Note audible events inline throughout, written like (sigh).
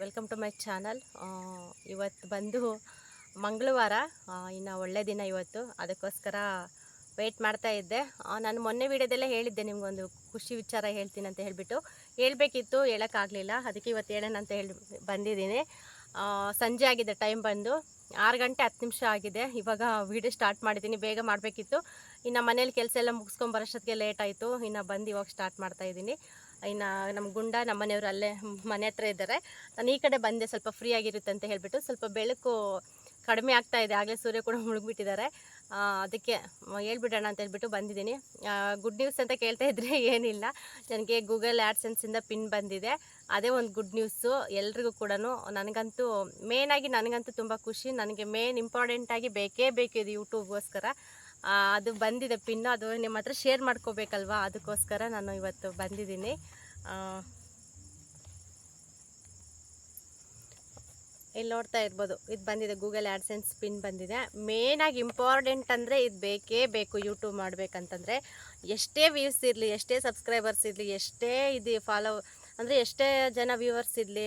Welcome to my channel ಇವತ್ತು ಬಂದು ಮಂಗಳವಾರ ಇನ್ನು ಒಳ್ಳೆ ದಿನ ಇವತ್ತು. ಅದಕ್ಕೋಸ್ಕರ ವೆಯ್ಟ್ ಮಾಡ್ತಾ ಇದ್ದೆ. ನಾನು ಮೊನ್ನೆ ವೀಡಿಯೋದಲ್ಲೇ ಹೇಳಿದ್ದೆ ನಿಮಗೊಂದು ಖುಷಿ ವಿಚಾರ ಹೇಳ್ತೀನಿ ಅಂತ ಹೇಳಿಬಿಟ್ಟು. ಹೇಳಬೇಕಿತ್ತು, ಹೇಳೋಕ್ಕಾಗಲಿಲ್ಲ. ಅದಕ್ಕೆ ಇವತ್ತು ಹೇಳೋಣ ಅಂತ ಹೇಳಿ ಬಂದಿದ್ದೀನಿ. ಸಂಜೆ ಆಗಿದೆ ಟೈಮ್ ಬಂದು. ಆರು ಗಂಟೆ ಹತ್ತು ನಿಮಿಷ ಆಗಿದೆ. ಇವಾಗ ವೀಡಿಯೋ ಸ್ಟಾರ್ಟ್ ಮಾಡಿದ್ದೀನಿ, ಬೇಗ ಮಾಡಬೇಕಿತ್ತು. ಇನ್ನು ಮನೇಲಿ ಕೆಲಸ ಎಲ್ಲ ಮುಗಿಸ್ಕೊಂಬರೋಷ್ಟೊತ್ತಿಗೆ ಲೇಟ್ ಆಯಿತು. ಇನ್ನು ಬಂದು ಇವಾಗ ಸ್ಟಾರ್ಟ್ ಮಾಡ್ತಾ ಇದ್ದೀನಿ. ಇನ್ನು ನಮ್ಮ ಗುಂಡ ನಮ್ಮ ಮನೆಯವರು ಅಲ್ಲೇ ಮನೆ ಹತ್ರ ಇದ್ದಾರೆ. ನಾನು ಈ ಕಡೆ ಬಂದೆ, ಸ್ವಲ್ಪ ಫ್ರೀ ಆಗಿರುತ್ತೆ ಅಂತ ಹೇಳಿಬಿಟ್ಟು ಸ್ವಲ್ಪ ಬೆಳಕು ಕಡಿಮೆ ಆಗ್ತಾ ಇದೆ. ಆಗಲೇ ಸೂರ್ಯ ಕೂಡ ಮುಳುಗ್ಬಿಟ್ಟಿದ್ದಾರೆ. ಅದಕ್ಕೆ ಹೇಳ್ಬಿಡೋಣ ಅಂತ ಹೇಳ್ಬಿಟ್ಟು ಬಂದಿದ್ದೀನಿ. ಗುಡ್ ನ್ಯೂಸ್ ಅಂತ ಕೇಳ್ತಾ ಇದ್ರೆ (laughs) ಏನಿಲ್ಲ. ನನಗೆ ಗೂಗಲ್ ಆ್ಯಡ್ಸೆನ್ಸಿಂದ ಪಿನ್ ಬಂದಿದೆ. ಅದೇ ಒಂದು ಗುಡ್ ನ್ಯೂಸು ಎಲ್ರಿಗೂ ಕೂಡ ನನಗಂತೂ ಮೇನಾಗಿ ನನಗಂತೂ ತುಂಬ ಖುಷಿ. ನನಗೆ ಮೇನ್ ಇಂಪಾರ್ಟೆಂಟಾಗಿ ಬೇಕೇ ಬೇಕು ಇದು ಯೂಟ್ಯೂಬ್ಗೋಸ್ಕರ ಅದು ಬಂದಿದೆ ಪಿನ್ನು ಅದು ನಿಮ್ಮ ಹತ್ರ ಶೇರ್ ಮಾಡ್ಕೋಬೇಕಲ್ವಾ? ಅದಕ್ಕೋಸ್ಕರ ನಾನು ಇವತ್ತು ಬಂದಿದ್ದೀನಿ. ಇಲ್ಲಿ ನೋಡ್ತಾ ಇರ್ಬೋದು. ಇದು ಬಂದಿದೆ ಗೂಗಲ್ ಆ್ಯಡ್ಸೆನ್ಸ್ ಪಿನ್ ಬಂದಿದೆ. ಮೇನಾಗಿ ಇಂಪಾರ್ಟೆಂಟ್ ಅಂದರೆ ಇದು ಬೇಕೇ ಬೇಕು ಯೂಟ್ಯೂಬ್ ಮಾಡಬೇಕಂತಂದರೆ. ಎಷ್ಟೇ ವ್ಯೂಸ್ ಇರಲಿ, ಎಷ್ಟೇ ಸಬ್ಸ್ಕ್ರೈಬರ್ಸ್ ಇರಲಿ, ಎಷ್ಟೇ ಇದು ಫಾಲೋ ಅಂದರೆ ಎಷ್ಟೇ ಜನ ವ್ಯೂವರ್ಸ್ ಇರಲಿ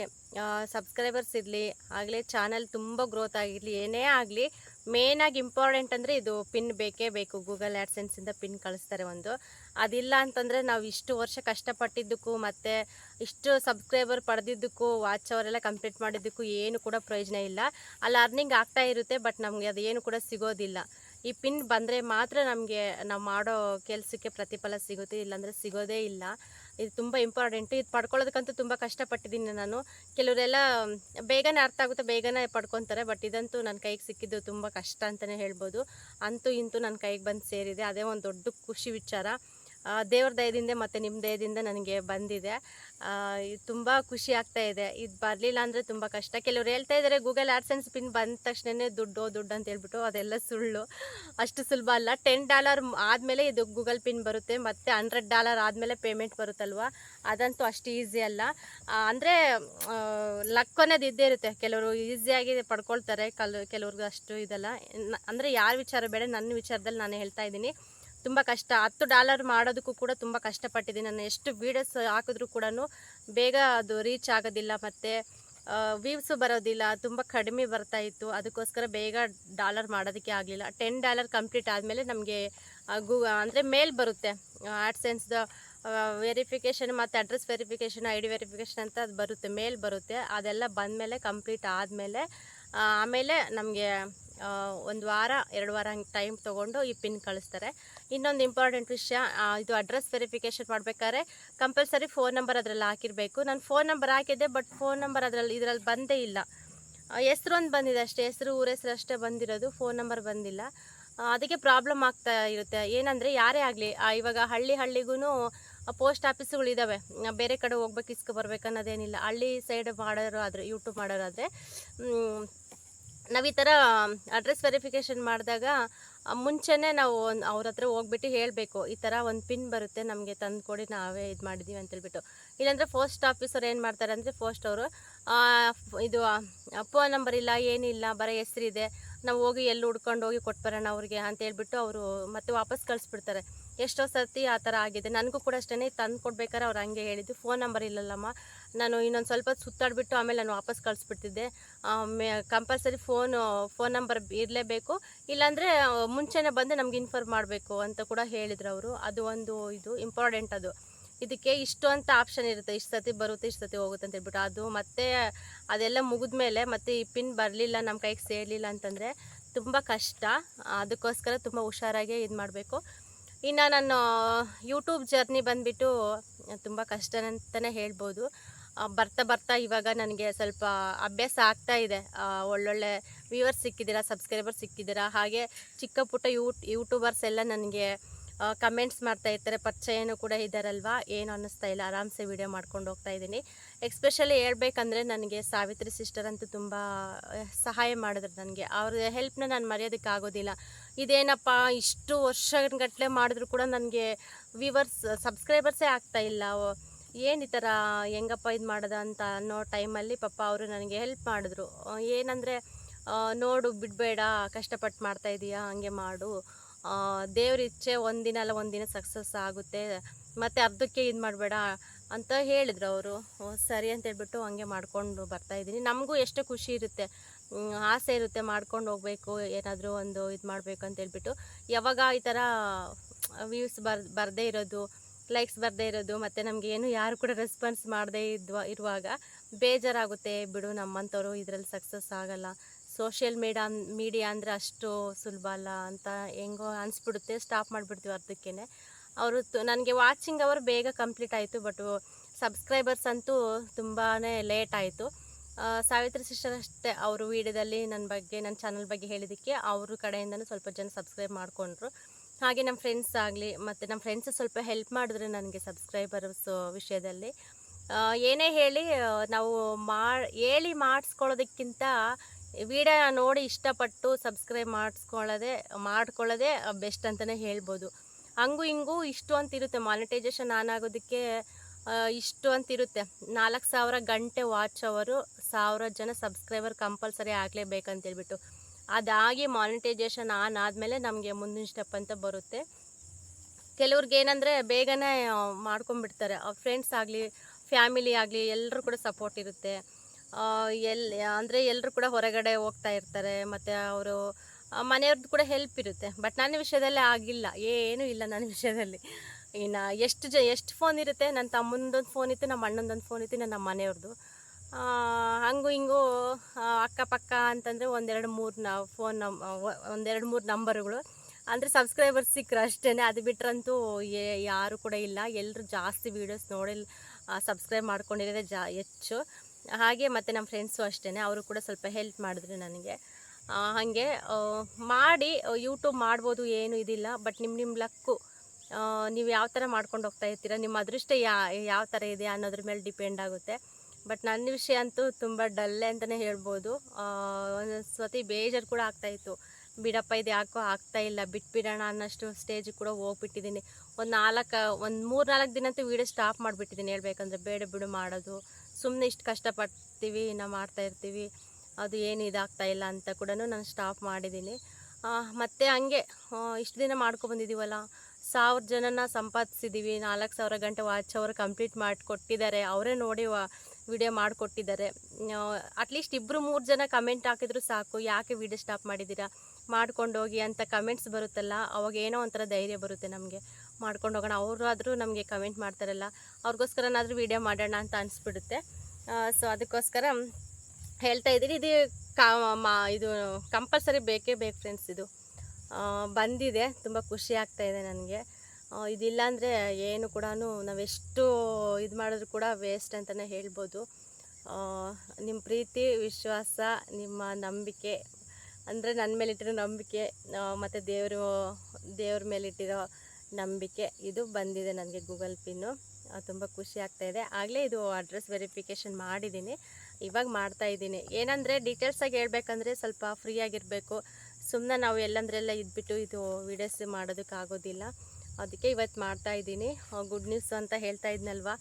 ಸಬ್ಸ್ಕ್ರೈಬರ್ಸ್ ಇರಲಿ, ಆಗಲೇ ಚಾನಲ್ ತುಂಬ ಗ್ರೋತ್ ಆಗಿರಲಿ, ಏನೇ ಆಗಲಿ ಮೇನಾಗಿ ಇಂಪಾರ್ಟೆಂಟ್ ಅಂದರೆ ಇದು ಪಿನ್ ಬೇಕೇ ಬೇಕು. ಗೂಗಲ್ ಆ್ಯಡ್ಸೆನ್ಸಿಂದ ಪಿನ್ ಕಳಿಸ್ತಾರೆ ಒಂದು. ಅದಿಲ್ಲ ಅಂತಂದರೆ ನಾವು ಇಷ್ಟು ವರ್ಷ ಕಷ್ಟಪಟ್ಟಿದ್ದಕ್ಕೂ ಮತ್ತು ಇಷ್ಟು ಸಬ್ಸ್ಕ್ರೈಬರ್ ಪಡೆದಿದ್ದಕ್ಕೂ ವಾಚ್ ಅವರೆಲ್ಲ ಕಂಪ್ಲೀಟ್ ಮಾಡಿದ್ದಕ್ಕೂ ಏನು ಕೂಡ ಪ್ರಯೋಜನ ಇಲ್ಲ. ಅಲ್ಲಿ ಅರ್ನಿಂಗ್ ಆಗ್ತಾ ಇರುತ್ತೆ ಬಟ್ ನಮಗೆ ಅದು ಏನು ಕೂಡ ಸಿಗೋದಿಲ್ಲ. ಈ ಪಿನ್ ಬಂದರೆ ಮಾತ್ರ ನಮಗೆ ನಾವು ಮಾಡೋ ಕೆಲಸಕ್ಕೆ ಪ್ರತಿಫಲ ಸಿಗುತ್ತೆ, ಇಲ್ಲಾಂದರೆ ಸಿಗೋದೇ ಇಲ್ಲ. ಇದು ತುಂಬ ಇಂಪಾರ್ಟೆಂಟು ಇದು ಪಡ್ಕೊಳ್ಳೋದಕ್ಕಂತೂ ತುಂಬ ಕಷ್ಟಪಟ್ಟಿದ್ದೀನಿ ನಾನು. ಕೆಲವರೆಲ್ಲ ಬೇಗನೆ ಅರ್ಥ ಆಗುತ್ತೆ, ಬೇಗನೆ ಪಡ್ಕೊತಾರೆ ಬಟ್ ಇದಂತೂ ನನ್ನ ಕೈಗೆ ಸಿಕ್ಕಿದ್ದು ತುಂಬ ಕಷ್ಟ ಅಂತಲೇ ಹೇಳ್ಬೋದು. ಅಂತೂ ಇಂತೂ ನನ್ನ ಕೈಗೆ ಬಂದು ಸೇರಿದೆ. ಅದೇ ಒಂದು ದೊಡ್ಡ ಖುಷಿ ವಿಚಾರ. ದೇವ್ರ ದಯದಿಂದ ಮತ್ತು ನಿಮ್ಮ ದಯದಿಂದ ನನಗೆ ಬಂದಿದೆ. ತುಂಬ ಖುಷಿ ಆಗ್ತಾ ಇದೆ. ಇದು ಬರಲಿಲ್ಲ ಅಂದರೆ ತುಂಬ ಕಷ್ಟ. ಕೆಲವ್ರು ಹೇಳ್ತಾ ಇದ್ದಾರೆ ಗೂಗಲ್ ಆ್ಯಡ್ಸೆನ್ಸ್ ಪಿನ್ ಬಂದ ತಕ್ಷಣವೇ ದುಡ್ಡು ದುಡ್ಡು ಅಂತ ಹೇಳ್ಬಿಟ್ಟು ಅದೆಲ್ಲ ಸುಳ್ಳು. ಅಷ್ಟು ಸುಲಭ ಅಲ್ಲ. ಟೆನ್ ಡಾಲರ್ ಆದಮೇಲೆ ಇದು ಗೂಗಲ್ ಪಿನ್ ಬರುತ್ತೆ, ಮತ್ತು ಹಂಡ್ರೆಡ್ ಡಾಲರ್ ಆದಮೇಲೆ ಪೇಮೆಂಟ್ ಬರುತ್ತಲ್ವ? ಅದಂತೂ ಅಷ್ಟು ಈಸಿ ಅಲ್ಲ. ಅಂದರೆ ಲಕ್ ಅನ್ನೋದು ಇದ್ದೇ ಇರುತ್ತೆ. ಕೆಲವರು ಈಸಿಯಾಗಿ ಪಡ್ಕೊಳ್ತಾರೆ, ಕಲ್, ಕೆಲವ್ರಿಗೆ ಅಷ್ಟು ಇದೆಲ್ಲ. ಅಂದರೆ ಯಾರ ವಿಚಾರ ಬೇಡ ನನ್ನ ವಿಚಾರದಲ್ಲಿ ನಾನು ಹೇಳ್ತಾ ಇದ್ದೀನಿ. ತುಂಬ ಕಷ್ಟ. ಹತ್ತು ಡಾಲರ್ ಮಾಡೋದಕ್ಕೂ ಕೂಡ ತುಂಬ ಕಷ್ಟಪಟ್ಟಿದ್ದೀನಿ. ನಾನು ಎಷ್ಟು ವೀಡಿಯೋಸ್ ಹಾಕಿದ್ರೂ ಕೂಡ ಬೇಗ ಅದು ರೀಚ್ ಆಗೋದಿಲ್ಲ ಮತ್ತು ವ್ಯೂವ್ಸು ಬರೋದಿಲ್ಲ. ತುಂಬ ಕಡಿಮೆ ಬರ್ತಾ ಇತ್ತು. ಅದಕ್ಕೋಸ್ಕರ ಬೇಗ ಡಾಲರ್ ಮಾಡೋದಕ್ಕೆ ಆಗಲಿಲ್ಲ. ಟೆನ್ ಡಾಲರ್ ಕಂಪ್ಲೀಟ್ ಆದಮೇಲೆ ನಮಗೆ ಗೂ, ಅಂದರೆ ಮೇಲ್ ಬರುತ್ತೆ. ಆ್ಯಡ್ಸೆನ್ಸ್ದ ವೆರಿಫಿಕೇಷನ್ ಮತ್ತು address verification I D verification ಅಂತ ಅದು ಬರುತ್ತೆ. ಮೇಲ್ ಬರುತ್ತೆ. ಅದೆಲ್ಲ ಬಂದಮೇಲೆ ಕಂಪ್ಲೀಟ್ ಆದಮೇಲೆ ಆಮೇಲೆ ನಮಗೆ ಒಂದು ವಾರ, ಎರಡು ವಾರ ಹಂಗೆ ಟೈಮ್ ತೊಗೊಂಡು ಈ ಪಿನ್ ಕಳಿಸ್ತಾರೆ. ಇನ್ನೊಂದು ಇಂಪಾರ್ಟೆಂಟ್ ವಿಷಯ ಇದು ಅಡ್ರೆಸ್ ವೆರಿಫಿಕೇಷನ್ ಮಾಡಬೇಕಾದ್ರೆ ಕಂಪಲ್ಸರಿ ಫೋನ್ ನಂಬರ್ ಅದರಲ್ಲಿ ಹಾಕಿರಬೇಕು. ನಾನು ಫೋನ್ ನಂಬರ್ ಹಾಕಿದ್ದೆ ಬಟ್ ಫೋನ್ ನಂಬರ್ ಅದರಲ್ಲಿ, ಇದರಲ್ಲಿ ಬಂದೇ ಇಲ್ಲ. ಹೆಸ್ರು ಒಂದು ಬಂದಿದೆ ಅಷ್ಟೇ, ಹೆಸರು, ಊರ ಹೆಸರು ಅಷ್ಟೇ ಬಂದಿರೋದು ಫೋನ್ ನಂಬರ್ ಬಂದಿಲ್ಲ. ಅದಕ್ಕೆ ಪ್ರಾಬ್ಲಮ್ ಆಗ್ತಾ ಇರುತ್ತೆ. ಏನಂದರೆ ಯಾರೇ ಆಗಲಿ ಇವಾಗ ಹಳ್ಳಿ ಹಳ್ಳಿಗೂ ಪೋಸ್ಟ್ ಆಫೀಸುಗಳಿದ್ದಾವೆ ಬೇರೆ ಕಡೆ ಹೋಗ್ಬೇಕು, ಇಸ್ಕೊ ಬರ್ಬೇಕು ಅನ್ನೋದೇನಿಲ್ಲ. ಹಳ್ಳಿ ಸೈಡ್ ಮಾಡೋರು ಆದರೆ ಯೂಟ್ಯೂಬ್ ಮಾಡೋರಾದರೆ ನಾವು ಈ ಥರ ಅಡ್ರೆಸ್ ವೆರಿಫಿಕೇಷನ್ ಮಾಡಿದಾಗ ಮುಂಚೆನೇ ನಾವು ಅವ್ರ ಹತ್ರ ಹೋಗ್ಬಿಟ್ಟು ಹೇಳಬೇಕು, ಈ ಥರ ಒಂದು ಪಿನ್ ಬರುತ್ತೆ, ನಮಗೆ ತಂದು ಕೊಡಿ ನಾವೇ ಇದು ಮಾಡಿದ್ದೀವಿ ಅಂತೇಳ್ಬಿಟ್ಟು ಇಲ್ಲಾಂದರೆ ಪೋಸ್ಟ್ ಆಫೀಸರ್ ಏನು ಮಾಡ್ತಾರೆ ಅಂದರೆ ಪೋಸ್ಟ್ ಅವರು ಇದು ಫೋನ್ ನಂಬರ್ ಇಲ್ಲ, ಏನಿಲ್ಲ, ಬರೋ ಹೆಸರಿದೆ ನಾವು ಹೋಗಿ ಎಲ್ಲಿ ಹುಡ್ಕೊಂಡು ಹೋಗಿ ಕೊಟ್ಬರೋಣ ಅವ್ರಿಗೆ ಅಂತ ಹೇಳ್ಬಿಟ್ಟು ಅವರು ಮತ್ತೆ ವಾಪಸ್ ಕಳಿಸ್ಬಿಡ್ತಾರೆ. ಎಷ್ಟೋ ಸರ್ತಿ ಆ ಥರ ಆಗಿದೆ. ನನಗೂ ಕೂಡ ಅಷ್ಟೇ ತಂದು ಕೊಡ್ಬೇಕಾದ್ರೆ ಅವ್ರು ಹಂಗೆ ಹೇಳಿದ್ದು. ಫೋನ್ ನಂಬರ್ ಇಲ್ಲಲ್ಲಮ್ಮ. ನಾನು ಇನ್ನೊಂದು ಸ್ವಲ್ಪ ಸುತ್ತಾಡ್ಬಿಟ್ಟು ಆಮೇಲೆ ನಾನು ವಾಪಸ್ ಕಳಿಸ್ಬಿಡ್ತಿದ್ದೆ. ಕಂಪಲ್ಸರಿ ಫೋನು, ಫೋನ್ ನಂಬರ್ ಇರಲೇಬೇಕು. ಇಲ್ಲಾಂದರೆ ಮುಂಚೆನೇ ಬಂದು ನಮ್ಗೆ ಇನ್ಫಾರ್ಮ್ ಮಾಡಬೇಕು ಅಂತ ಕೂಡ ಹೇಳಿದ್ರು ಅವರು. ಅದು ಒಂದು ಇದು, ಇಂಪಾರ್ಟೆಂಟ್ ಅದು. ಇದಕ್ಕೆ ಇಷ್ಟು ಅಂತ ಆಪ್ಷನ್ ಇರುತ್ತೆ, ಇಷ್ಟು ಸತಿ ಬರುತ್ತೆ, ಇಷ್ಟು ಸತಿ ಹೋಗುತ್ತೆ ಅಂತ ಹೇಳ್ಬಿಟ್ಟು. ಅದು ಮತ್ತೆ ಅದೆಲ್ಲ ಮುಗಿದ್ಮೇಲೆ ಮತ್ತೆ ಈ ಪಿನ್ ಬರಲಿಲ್ಲ ನಮ್ಮ ಕೈಗೆ ಸೇರಲಿಲ್ಲ ಅಂತಂದರೆ ತುಂಬ ಕಷ್ಟ. ಅದಕ್ಕೋಸ್ಕರ ತುಂಬ ಹುಷಾರಾಗಿ ಇದು ಮಾಡಬೇಕು. ಇನ್ನು ನಾನು ಯೂಟ್ಯೂಬ್ ಜರ್ನಿ ಬಂದುಬಿಟ್ಟು ತುಂಬ ಕಷ್ಟ ಅಂತಲೇ ಹೇಳ್ಬೋದು. ಬರ್ತಾ ಬರ್ತಾ ಇವಾಗ ನನಗೆ ಸ್ವಲ್ಪ ಅಭ್ಯಾಸ ಆಗ್ತಾ ಇದೆ. ಒಳ್ಳೊಳ್ಳೆ ವ್ಯೂವರ್ಸ್ ಸಿಕ್ಕಿದ್ದೀರಾ ಸಬ್ಸ್ಕ್ರೈಬರ್ ಸಿಕ್ಕಿದ್ದೀರಾ, ಹಾಗೆ ಚಿಕ್ಕ ಪುಟ್ಟ ಯೂಟ್ ಯೂಟ್ಯೂಬರ್ಸ್ ಎಲ್ಲ ನನಗೆ ಕಮೆಂಟ್ಸ್ ಮಾಡ್ತಾ ಇರ್ತಾರೆ, ಪರಿಚಯನೂ ಕೂಡ ಇದ್ದಾರಲ್ವಾ ಏನು ಅನ್ನಿಸ್ತಾ ಇಲ್ಲ, ಆರಾಮ್ಸೆ ವಿಡಿಯೋ ಮಾಡ್ಕೊಂಡು ಹೋಗ್ತಾ ಇದ್ದೀನಿ. ಎಕ್ಸ್ಪೆಷಲಿ ಹೇಳ್ಬೇಕಂದ್ರೆ ನನಗೆ ಸಾವಿತ್ರಿ ಸಿಸ್ಟರ್ ಅಂತೂ ತುಂಬ ಸಹಾಯ ಮಾಡಿದ್ರು ನನಗೆ. ಅವ್ರ ಹೆಲ್ಪ್ನ ನಾನು ಮರೆಯೋದಕ್ಕಾಗೋದಿಲ್ಲ ಇದೇನಪ್ಪ, ಇಷ್ಟು ವರ್ಷಗಟ್ಟಲೆ ಮಾಡಿದ್ರು ಕೂಡ ನನಗೆ ವ್ಯೂವರ್ಸ್ ಸಬ್ಸ್ಕ್ರೈಬರ್ಸೇ ಆಗ್ತಾ ಇಲ್ಲ. ಏನು ಈ ಥರ ಹೆಂಗಪ್ಪ ಇದು ಮಾಡೋದ ಅಂತ ಅನ್ನೋ ಟೈಮಲ್ಲಿ ಪಾಪ ಅವರು ನನಗೆ ಹೆಲ್ಪ್ ಮಾಡಿದ್ರು. ಏನಂದರೆ ನೋಡು, ಬಿಡಬೇಡ ಕಷ್ಟಪಟ್ಟು ಮಾಡ್ತಾ ಇದೀಯಾ, ಹಂಗೆ ಮಾಡು. ದೇವ್ರ ಇಚ್ಛೆ ಒಂದಿನ ಅಲ್ಲ ಒಂದಿನ ಸಕ್ಸಸ್ ಆಗುತ್ತೆ. ಮತ್ತು ಅರ್ಧಕ್ಕೆ ಇದು ಮಾಡಬೇಡ ಅಂತ ಹೇಳಿದ್ರು ಅವರು. ಸರಿ ಅಂತ ಹೇಳ್ಬಿಟ್ಟು ಹಂಗೆ ಮಾಡ್ಕೊಂಡು ಬರ್ತಾ ಇದ್ದೀನಿ. ನಮಗೂ ಎಷ್ಟು ಖುಷಿ ಇರುತ್ತೆ. ಆಸೆ ಇರುತ್ತೆ ಮಾಡ್ಕೊಂಡು ಹೋಗಬೇಕು, ಏನಾದರೂ ಒಂದು ಇದು ಮಾಡಬೇಕು ಅಂತ ಹೇಳ್ಬಿಟ್ಟು. ಯಾವಾಗ ಈ ಥರ ವ್ಯೂಸ್ ಬರ್, ಬರದೇ ಇರೋದು ಲೈಕ್ಸ್ ಬರದೇ ಇರೋದು, ಮತ್ತು ನಮಗೆ ಏನು ಯಾರು ಕೂಡ ರೆಸ್ಪಾನ್ಸ್ ಮಾಡದೇ ಇದ್ವ, ಇರುವಾಗ ಬೇಜಾರಾಗುತ್ತೆ. ಬಿಡು ನಮ್ಮಂಥವ್ರು ಇದರಲ್ಲಿ ಸಕ್ಸಸ್ ಆಗಲ್ಲ. ಸೋಷಿಯಲ್ ಮೀಡಿಯಾ ಮೀಡಿಯಾ ಅಂದರೆ ಅಷ್ಟು ಸುಲಭ ಅಲ್ಲ ಅಂತ ಹೆಂಗೋ ಅನಿಸ್ಬಿಡುತ್ತೆ ಸ್ಟಾಪ್ ಮಾಡಿಬಿಡ್ತೀವಿ ಅರ್ಧಕ್ಕೇ ಅವರು ನನಗೆ ವಾಚಿಂಗ್ ಅವರ್ ಬೇಗ ಕಂಪ್ಲೀಟ್ ಆಯಿತು ಬಟ್ ಸಬ್ಸ್ಕ್ರೈಬರ್ಸ್ ಅಂತೂ ತುಂಬಾ ಲೇಟ್ ಆಯಿತು. ಸಾವಿತ್ರಿ ಸಿಸ್ಟರ್ ಅಷ್ಟೇ, ಅವರು ವೀಡಿಯೋದಲ್ಲಿ ನನ್ನ ಬಗ್ಗೆ ನನ್ನ ಚಾನಲ್ ಬಗ್ಗೆ ಹೇಳಿದ್ದಕ್ಕೆ ಅವರು ಕಡೆಯಿಂದನೂ ಸ್ವಲ್ಪ ಜನ ಸಬ್ಸ್ಕ್ರೈಬ್ ಮಾಡಿಕೊಂಡ್ರು. ಹಾಗೆ ನಮ್ಮ ಫ್ರೆಂಡ್ಸ್ ಆಗಲಿ, ಮತ್ತು ನಮ್ಮ ಫ್ರೆಂಡ್ಸ್ ಸ್ವಲ್ಪ ಹೆಲ್ಪ್ ಮಾಡಿದ್ರು ನನಗೆ ಸಬ್ಸ್ಕ್ರೈಬರ್ಸ್ ವಿಷಯದಲ್ಲಿ. ಏನೇ ಹೇಳಿ, ನಾವು ಮಾ ಹೇಳಿ ಮಾಡಿಸ್ಕೊಳ್ಳೋದಕ್ಕಿಂತ ವಿಡಿಯೋ ನೋಡಿ ಇಷ್ಟಪಟ್ಟು ಸಬ್ಸ್ಕ್ರೈಬ್ ಮಾಡಿಸ್ಕೊಳ್ಳೋದೇ, ಮಾಡ್ಕೊಳ್ಳೋದೇ ಬೆಸ್ಟ್ ಅಂತಲೇ ಹೇಳ್ಬೋದು. ಹಂಗೂ ಹಿಂಗೂ ಇಷ್ಟು ಅಂತ ಇರುತ್ತೆ ಮಾನಿಟೈಸೇಷನ್ ಆನ್ ಆಗೋದಕ್ಕೆ ಇಷ್ಟು ಅಂತ ಇರುತ್ತೆ ನಾಲ್ಕು ಸಾವಿರ ಗಂಟೆ ವಾಚ್ ಅವರು ಸಾವಿರ ಜನ ಸಬ್ಸ್ಕ್ರೈಬರ್ ಕಂಪಲ್ಸರಿ ಆಗಲೇಬೇಕಂತ ಹೇಳ್ಬಿಟ್ಟು ಅದಾಗಿ ಮಾನಿಟೈಜೇಷನ್ ಆನ್ ಆದಮೇಲೆ ನಮಗೆ ಮುಂದಿನ ಸ್ಟೆಪ್ ಅಂತ ಬರುತ್ತೆ. ಕೆಲವ್ರಿಗೆ ಏನಂದರೆ ಬೇಗನೆ ಮಾಡ್ಕೊಂಬಿಡ್ತಾರೆ ಫ್ರೆಂಡ್ಸ್ ಆಗಲಿ ಫ್ಯಾಮಿಲಿ ಆಗಲಿ ಎಲ್ಲರೂ ಕೂಡ ಸಪೋರ್ಟ್ ಇರುತ್ತೆ. ಎಲ್ಲಿ, ಅಂದರೆ ಎಲ್ಲರೂ ಕೂಡ ಹೊರಗಡೆ ಹೋಗ್ತಾ ಇರ್ತಾರೆ, ಮತ್ತು ಅವರು ಮನೆಯವ್ರದ್ದು ಕೂಡ ಹೆಲ್ಪ್ ಇರುತ್ತೆ. ಬಟ್ ನನ್ನ ವಿಷಯದಲ್ಲಿ ಆಗಿಲ್ಲ. ಏನೂ ಇಲ್ಲ ನನ್ನ ವಿಷಯದಲ್ಲಿ. ಇನ್ನು ಎಷ್ಟು ಜ, ಎಷ್ಟು ಫೋನ್ ಇರುತ್ತೆ? ನನ್ನ ತಮ್ಮಂದೊಂದು ಫೋನ್ ಇತ್ತು ನಮ್ಮ ಅಣ್ಣಂದೊಂದು ಫೋನ್ ಇತ್ತು ನನ್ನ ಮನೆಯವ್ರದ್ದು ಹಂಗೂ ಹಿಂಗೂ ಅಕ್ಕಪಕ್ಕ ಅಂತಂದರೆ ಒಂದೆರಡು ಮೂರು ನ ಫೋನ್ ನಮ್ ಒಂದೆರಡು ಮೂರು ನಂಬರ್ಗಳು ಅಂದರೆ ಸಬ್ಸ್ಕ್ರೈಬರ್ಸ್ ಸಿಕ್ಕರು ಅಷ್ಟೇ ಅದು ಬಿಟ್ರಂತೂ ಯಾರು ಕೂಡ ಇಲ್ಲ. ಎಲ್ಲರೂ ಜಾಸ್ತಿ ವೀಡಿಯೋಸ್ ನೋಡಿ ಸಬ್ಸ್ಕ್ರೈಬ್ ಮಾಡ್ಕೊಂಡಿರೋದೇ ಜಾ, ಹೆಚ್ಚು. ಹಾಗೆ ಮತ್ತು ನಮ್ಮ ಫ್ರೆಂಡ್ಸು ಅಷ್ಟೇ ಅವರು ಕೂಡ ಸ್ವಲ್ಪ ಹೆಲ್ಪ್ ಮಾಡಿದ್ರು ನನಗೆ. ಹಾಗೆ ಮಾಡಿ ಯೂಟ್ಯೂಬ್ ಮಾಡ್ಬೋದು ಏನು ಇದಿಲ್ಲ ಬಟ್ ನಿಮ್ಮ ನಿಮ್ಮ ಲಕ್ಕು ನೀವು ಯಾವ ಥರ ಮಾಡ್ಕೊಂಡು ಹೋಗ್ತಾ ಇರ್ತೀರ, ನಿಮ್ಮ ಅದೃಷ್ಟ ಯಾ, ಯಾವ ಥರ ಇದೆ ಅನ್ನೋದ್ರ ಮೇಲೆ ಡಿಪೆಂಡ್ ಆಗುತ್ತೆ. ಬಟ್ ನನ್ನ ವಿಷಯ ಅಂತೂ ತುಂಬ ಡಲ್ಲೆ ಅಂತಲೇ ಹೇಳ್ಬೋದು. ಒಂದೊಂದು ಸತಿ ಬೇಜಾರು ಕೂಡ ಆಗ್ತಾಯಿತ್ತು ಬಿಡಪ್ಪ, ಇದು ಯಾಕೋ ಆಗ್ತಾ ಇಲ್ಲ, ಬಿಟ್ಬಿಡೋಣ ಅನ್ನೋಷ್ಟು ಸ್ಟೇಜಿಗೆ ಕೂಡ ಹೋಗ್ಬಿಟ್ಟಿದ್ದೀನಿ. ಒಂದು ನಾಲ್ಕು, ಒಂದು ಮೂರು ನಾಲ್ಕು ದಿನ ಅಂತೂ ವೀಡಿಯೋ ಸ್ಟಾಪ್ ಮಾಡಿಬಿಟ್ಟಿದ್ದೀನಿ ಹೇಳ್ಬೇಕಂದ್ರೆ, ಬೇಡ ಬಿಡು ಮಾಡೋದು. ಸುಮ್ಮನೆ ಇಷ್ಟು ಕಷ್ಟಪಡ್ತೀವಿ ನಾ ಮಾಡ್ತಾ ಇರ್ತೀವಿ, ಅದು ಏನು ಇದಾಗ್ತಾ ಇಲ್ಲ ಅಂತ ಕೂಡ ನಾನು ಸ್ಟಾಪ್ ಮಾಡಿದ್ದೀನಿ. ಮತ್ತು ಹಂಗೆ ಇಷ್ಟು ದಿನ ಮಾಡ್ಕೊಬಂದಿದ್ದೀವಲ್ಲ ಸಾವಿರ ಜನನ ಸಂಪಾದಿಸಿದ್ದೀವಿ ನಾಲ್ಕು ಸಾವಿರ ಗಂಟೆ ವಾಚ್ ಅವರು ಕಂಪ್ಲೀಟ್ ಮಾಡಿಕೊಟ್ಟಿದ್ದಾರೆ, ಅವರೇ ನೋಡಿ ವಿಡಿಯೋ ಮಾಡಿಕೊಟ್ಟಿದ್ದಾರೆ. ಅಟ್ಲೀಸ್ಟ್ ಇಬ್ಬರು ಮೂರು ಜನ ಕಮೆಂಟ್ ಹಾಕಿದ್ರು ಸಾಕು, ಯಾಕೆ ವಿಡಿಯೋ ಸ್ಟಾಪ್ ಮಾಡಿದ್ದೀರಾ, ಮಾಡ್ಕೊಂಡೋಗಿ ಅಂತ ಕಮೆಂಟ್ಸ್ ಬರುತ್ತಲ್ಲ, ಅವಾಗ ಏನೋ ಒಂಥರ ಧೈರ್ಯ ಬರುತ್ತೆ ನಮಗೆ. ಮಾಡ್ಕೊಂಡು ಹೋಗೋಣ. ಅವರಾದರೂ ನಮಗೆ ಕಮೆಂಟ್ ಮಾಡ್ತಾರಲ್ಲ ಅವ್ರಿಗೋಸ್ಕರನಾದರೂ ವೀಡಿಯೋ ಮಾಡೋಣ ಅಂತ ಅನಿಸ್ಬಿಡುತ್ತೆ. ಸೊ ಅದಕ್ಕೋಸ್ಕರ ಹೇಳ್ತಾ ಇದ್ದೀನಿ. ಇದು ಕಾ, ಮಾ, ಇದು ಕಂಪಲ್ಸರಿ ಬೇಕೇ ಬೇಕು ಫ್ರೆಂಡ್ಸ್ ಇದು. ಬಂದಿದೆ, ತುಂಬ ಖುಷಿ ಆಗ್ತಾ ಇದೆ ನನಗೆ. ಇದಿಲ್ಲ ಅಂದರೆ ಏನು ಕೂಡ ನಾವೆಷ್ಟು ಇದು ಮಾಡಿದ್ರು ಕೂಡ ವೇಸ್ಟ್ ಅಂತಲೇ ಹೇಳ್ಬೋದು. ನಿಮ್ಮ ಪ್ರೀತಿ, ವಿಶ್ವಾಸ, ನಿಮ್ಮ ನಂಬಿಕೆ, ಅಂದರೆ ನನ್ನ ಮೇಲಿಟ್ಟಿರೋ ನಂಬಿಕೆ ಮತ್ತು ದೇವರು, ದೇವ್ರ ಮೇಲಿಟ್ಟಿರೋ ನಂಬಿಕೆ ಇದು ಬಂದಿದೆ ನನಗೆ ಗೂಗಲ್ ಪಿನ್ನು. ತುಂಬ ಖುಷಿ ಆಗ್ತಾ ಇದೆ. ಆಗಲೇ ಇದು ಅಡ್ರೆಸ್ ವೆರಿಫಿಕೇಷನ್ ಮಾಡಿದ್ದೀನಿ. ಇವಾಗ ಮಾಡ್ತಾ ಇದ್ದೀನಿ. ಏನಂದರೆ ಡೀಟೇಲ್ಸಾಗಿ ಹೇಳಬೇಕಂದ್ರೆ ಸ್ವಲ್ಪ ಫ್ರೀ ಆಗಿರಬೇಕು. ಸುಮ್ಮನೆ ನಾವು ಎಲ್ಲಂದ್ರೆಲ್ಲ ಇದ್ಬಿಟ್ಟು ಇದು ವೀಡಿಯೋಸ್ ಮಾಡೋದಕ್ಕಾಗೋದಿಲ್ಲ ಅದಕ್ಕೆ ಇವತ್ತು ಮಾಡ್ತಾ ಇದ್ದೀನಿ. ಗುಡ್ ನ್ಯೂಸ್ ಅಂತ ಹೇಳ್ತಾ ಇದ್ನಲ್ವಾ?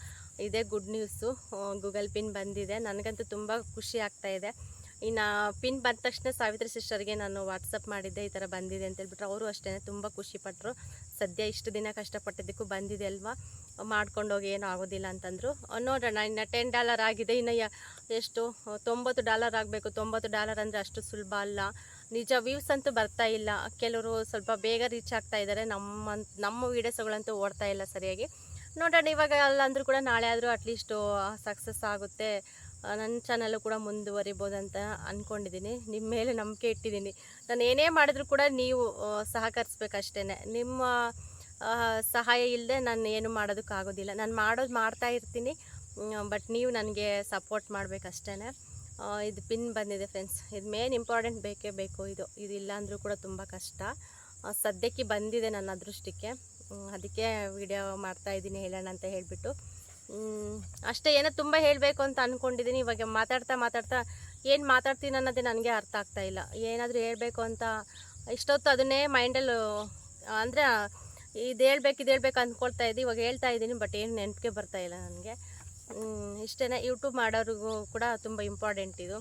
ಇದೇ ಗುಡ್ ನ್ಯೂಸು ಗೂಗಲ್ ಪಿನ್ ಬಂದಿದೆ. ನನಗಂತೂ ತುಂಬ ಖುಷಿ ಆಗ್ತಾ ಇದೆ. ಇನ್ನು ಪಿನ್ ಬಂದ ತಕ್ಷಣ ಸಾವಿತ್ರಿ ಸಿಸ್ಟರ್ಗೆ ನಾನು ವಾಟ್ಸಪ್ ಮಾಡಿದ್ದೆ. ಈ ಥರ ಬಂದಿದೆ ಅಂತ ಹೇಳ್ಬಿಟ್ರೆ ಅವರು ಅಷ್ಟೇ ತುಂಬ ಖುಷಿಪಟ್ಟರು ಸದ್ಯ ಇಷ್ಟು ದಿನ ಕಷ್ಟಪಟ್ಟಿದ್ದಕ್ಕೂ ಬಂದಿದೆ ಅಲ್ವಾ? ಮಾಡ್ಕೊಂಡೋಗಿ ಏನೂ ಆಗೋದಿಲ್ಲ ಅಂತಂದರು. ನೋಡೋಣ, ಇನ್ನು ಟೆನ್ ಡಾಲರ್ ಆಗಿದೆ. ಇನ್ನು ಎಷ್ಟು? ತೊಂಬತ್ತು ಡಾಲರ್ ಆಗಬೇಕು. ತೊಂಬತ್ತು ಡಾಲರ್ ಅಂದರೆ ಅಷ್ಟು ಸುಲಭ ಅಲ್ಲ. ನಿಜ ವ್ಯೂಸ್ ಅಂತೂ ಬರ್ತಾ ಇಲ್ಲ. ಕೆಲವರು ಸ್ವಲ್ಪ ಬೇಗ ರೀಚ್ ಆಗ್ತಾ ಇದ್ದಾರೆ ನಮ್ಮ ನಮ್ಮ ವೀಡಿಯೋಸ್ಗಳಂತೂ ಓಡ್ತಾ ಇಲ್ಲ ಸರಿಯಾಗಿ. ನೋಡೋಣ, ಇವಾಗ ಅಲ್ಲ ಅಂದರೂ ಕೂಡ ನಾಳೆ ಆದರೂ ಅಟ್ಲೀಸ್ಟು ಸಕ್ಸಸ್ ಆಗುತ್ತೆ. ನನ್ನ ಚಾನಲ್ಲು ಕೂಡ ಮುಂದುವರಿಬೋದು ಅಂತ ಅಂದ್ಕೊಂಡಿದ್ದೀನಿ ನಿಮ್ಮ ಮೇಲೆ ನಂಬಿಕೆ ಇಟ್ಟಿದ್ದೀನಿ ನಾನು ಏನೇ ಮಾಡಿದ್ರು ಕೂಡ ನೀವು ಸಹಕರಿಸ್ಬೇಕಷ್ಟೇ ನಿಮ್ಮ ಸಹಾಯ ಇಲ್ಲದೆ ನಾನು ಏನು ಮಾಡೋದಕ್ಕಾಗೋದಿಲ್ಲ. ನಾನು ಮಾಡೋದು ಮಾಡ್ತಾ ಇರ್ತೀನಿ ಬಟ್ ನೀವು ನನಗೆ ಸಪೋರ್ಟ್ ಮಾಡಬೇಕಷ್ಟೇ ಇದು ಪಿನ್ ಬಂದಿದೆ ಫ್ರೆಂಡ್ಸ್ ಇದು ಮೇನ್ ಇಂಪಾರ್ಟೆಂಟ್ ಬೇಕೇ ಬೇಕು ಇದು. ಇದು ಇಲ್ಲಾಂದರೂ ಕೂಡ ತುಂಬ ಕಷ್ಟ. ಸದ್ಯಕ್ಕೆ ಬಂದಿದೆ ನನ್ನ ಅದೃಷ್ಟಕ್ಕೆ. ಅದಕ್ಕೆ ವಿಡಿಯೋ ಮಾಡ್ತಾ ಇದ್ದೀನಿ, ಹೇಳೋಣ ಅಂತ ಹೇಳಿಬಿಟ್ಟು. ಅಷ್ಟೇ, ಏನೋ ತುಂಬ ಹೇಳಬೇಕು ಅಂತ ಅಂದ್ಕೊಂಡಿದ್ದೀನಿ ಇವಾಗ ಮಾತಾಡ್ತಾ ಮಾತಾಡ್ತಾ ಏನು ಮಾತಾಡ್ತೀನಿ ಅನ್ನೋದೇ ನನಗೆ ಅರ್ಥ ಆಗ್ತಾ ಇಲ್ಲ. ಏನಾದರೂ ಹೇಳಬೇಕು ಅಂತ ಇಷ್ಟೊತ್ತು ಅದನ್ನೇ ಮೈಂಡಲ್ಲಿ, ಅಂದರೆ ಇದು ಹೇಳ್ಬೇಕು ಇದು ಹೇಳ್ಬೇಕು ಅಂದ್ಕೊಳ್ತಾ ಇದ್ದೀನಿ ಇವಾಗ ಹೇಳ್ತಾ ಇದ್ದೀನಿ, ಬಟ್ ಏನು ನೆನಪಿಗೆ ಬರ್ತಾ ಇಲ್ಲ ನನಗೆ. ಇಷ್ಟೇ ಯೂಟ್ಯೂಬ್ ಮಾಡೋರಿಗೂ ಕೂಡ ತುಂಬ ಇಂಪಾರ್ಟೆಂಟ್ ಇದು.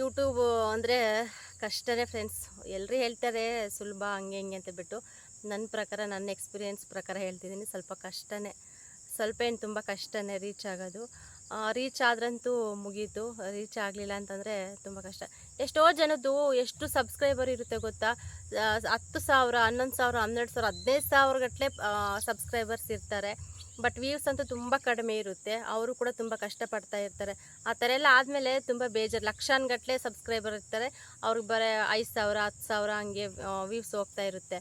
ಯೂಟ್ಯೂಬು ಅಂದರೆ ಕಷ್ಟನೇ ಫ್ರೆಂಡ್ಸ್ ಎಲ್ಲರೂ ಹೇಳ್ತಾರೆ ಸುಲಭ, ಹಂಗೆ, ಹಿಂಗೆ ಅಂತ ಬಿಟ್ಟು. ನನ್ನ ಪ್ರಕಾರ, ನನ್ನ ಎಕ್ಸ್ಪೀರಿಯೆನ್ಸ್ ಪ್ರಕಾರ ಹೇಳ್ತಿದ್ದೀನಿ. ಸ್ವಲ್ಪ ಕಷ್ಟನೇ, ಸ್ವಲ್ಪ ಏನು ತುಂಬ ಕಷ್ಟನೇ ರೀಚ್ ಆಗೋದು. ರೀಚ್ ಆದ್ರಂತೂ ಮುಗೀತು. ರೀಚ್ ಆಗಲಿಲ್ಲ ಅಂತಂದರೆ ತುಂಬ ಕಷ್ಟ. ಎಷ್ಟೋ ಜನದ್ದು ಎಷ್ಟು ಸಬ್ಸ್ಕ್ರೈಬರ್ ಇರುತ್ತೆ ಗೊತ್ತಾ? ಹತ್ತು ಸಾವಿರ, ಹನ್ನೊಂದು ಸಾವಿರ, ಹನ್ನೆರಡು ಸಾವಿರ, ಹದಿನೈದು ಸಾವಿರ ಗಟ್ಟಲೆ ಸಬ್ಸ್ಕ್ರೈಬರ್ಸ್ ಇರ್ತಾರೆ. ಬಟ್ ವ್ಯೂಸ್ ಅಂತೂ ತುಂಬ ಕಡಿಮೆ ಇರುತ್ತೆ. ಅವರು ಕೂಡ ತುಂಬ ಕಷ್ಟಪಡ್ತಾ ಇರ್ತಾರೆ. ಆ ಥರ ಎಲ್ಲ ಆದಮೇಲೆ ತುಂಬ ಬೇಜಾರು. ಲಕ್ಷಾನ್ಗಟ್ಟಲೆ ಸಬ್ಸ್ಕ್ರೈಬರ್ ಇರ್ತಾರೆ. ಅವ್ರಿಗೆ ಬರೀ ಐದು ಸಾವಿರ, ಹತ್ತು ಸಾವಿರ ಹಂಗೆ ವ್ಯೂಸ್ ಹೋಗ್ತಾ ಇರುತ್ತೆ.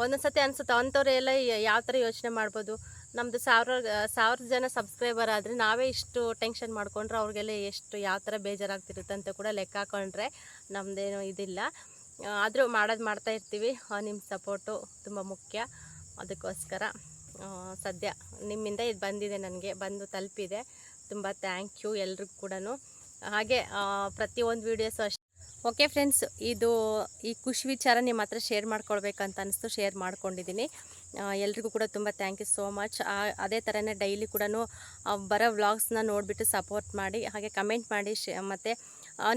ಒಂದೊಂದು ಸತಿ ಅನಿಸುತ್ತೆ ಅಂಥವ್ರು ಎಲ್ಲ ಯಾವ ಥರ ಯೋಚನೆ ಮಾಡ್ಬೋದು. ನಮ್ಮದು ಸಾವಿರ ಸಾವಿರ ಜನ ಸಬ್ಸ್ಕ್ರೈಬರ್ ಆದರೆ ನಾವೇ ಇಷ್ಟು ಟೆನ್ಷನ್ ಮಾಡ್ಕೊಂಡ್ರೆ ಅವ್ರಿಗೆಲ್ಲ ಎಷ್ಟು ಯಾವ ಥರ ಬೇಜಾರಾಗ್ತಿರುತ್ತೆ ಅಂತ ಕೂಡ ಲೆಕ್ಕ ಹಾಕೊಂಡ್ರೆ ನಮ್ಮದೇನು ಇದಿಲ್ಲ. ಆದರೂ ಮಾಡೋದು ಮಾಡ್ತಾ ಇರ್ತೀವಿ. ನಿಮ್ಮ ಸಪೋರ್ಟು ತುಂಬ ಮುಖ್ಯ. ಅದಕ್ಕೋಸ್ಕರ ಸದ್ಯ ನಿಮ್ಮಿಂದ ಇದು ಬಂದಿದೆ ನನಗೆ, ಬಂದು ತಲುಪಿದೆ. ತುಂಬ ಥ್ಯಾಂಕ್ ಯು ಎಲ್ರಿಗೂ ಕೂಡ ಹಾಗೆ ಪ್ರತಿಯೊಂದು ವೀಡಿಯೋಸು ಅಷ್ಟೇ ಓಕೆ ಫ್ರೆಂಡ್ಸ್ ಇದು ಈ ಖುಷಿ ವಿಚಾರ ನಿಮ್ಮ ಹತ್ರ ಶೇರ್ ಮಾಡ್ಕೊಳ್ಬೇಕಂತ ಅನಿಸ್ತು ಶೇರ್ ಮಾಡ್ಕೊಂಡಿದ್ದೀನಿ ಎಲ್ರಿಗೂ ಕೂಡ ತುಂಬ ಥ್ಯಾಂಕ್ ಯು ಸೋ ಮಚ್ ಅದೇ ಥರನೇ ಡೈಲಿ ಕೂಡ ಬರೋ ವ್ಲಾಗ್ಸ್ನ ನೋಡಿಬಿಟ್ಟು ಸಪೋರ್ಟ್ ಮಾಡಿ, ಹಾಗೆ ಕಮೆಂಟ್ ಮಾಡಿ ಶೇ ಮತ್ತು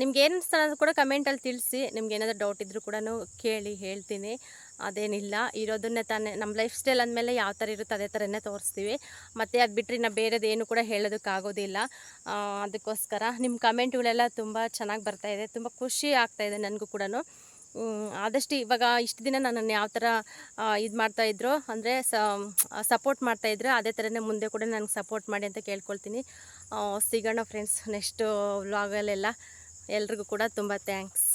ನಿಮ್ಗೆ ಏನು ಅನ್ನೋದು ಕೂಡ ಕಮೆಂಟಲ್ಲಿ ತಿಳಿಸಿ. ನಿಮ್ಗೆ ಏನಾದರೂ ಡೌಟ್ ಇದ್ದರೂ ಕೂಡ ಕೇಳಿ ಹೇಳ್ತೀನಿ. ಅದೇನಿಲ್ಲ, ಇರೋದನ್ನೇ ತಾನೇ ನಮ್ಮ ಲೈಫ್ ಸ್ಟೈಲ್ ಅಂದಮೇಲೆ ಯಾವ ಥರ ಇರುತ್ತೆ ಅದೇ ಥರನೇ ತೋರಿಸ್ತೀವಿ. ಮತ್ತು ಅದು ಬಿಟ್ಟರೆ ನಾ ಬೇರೆದೇನು ಕೂಡ ಹೇಳೋದಕ್ಕಾಗೋದಿಲ್ಲ ಅದಕ್ಕೋಸ್ಕರ ನಿಮ್ಮ ಕಮೆಂಟ್ಗಳೆಲ್ಲ ತುಂಬ ಚೆನ್ನಾಗಿ ಬರ್ತಾಯಿದೆ ತುಂಬ ಖುಷಿ ಆಗ್ತಾಯಿದೆ ನನಗೂ ಕೂಡ ಆದಷ್ಟು ಇವಾಗ ಇಷ್ಟು ದಿನ ನನ್ನನ್ನು ಯಾವ ಥರ ಇದು ಮಾಡ್ತಾಯಿದ್ರು ಅಂದರೆ ಸಪೋರ್ಟ್ ಮಾಡ್ತಾಯಿದ್ರು ಅದೇ ಥರನೇ ಮುಂದೆ ಕೂಡ ನನಗೆ ಸಪೋರ್ಟ್ ಮಾಡಿ ಅಂತ ಕೇಳ್ಕೊಳ್ತೀನಿ. ಸಿಗೋಣ ಫ್ರೆಂಡ್ಸ್ ನೆಕ್ಸ್ಟು ವ್ಲಾಗಲ್ಲೆಲ್ಲ ಎಲ್ರಿಗೂ ಕೂಡ ತುಂಬ ಥ್ಯಾಂಕ್ಸ್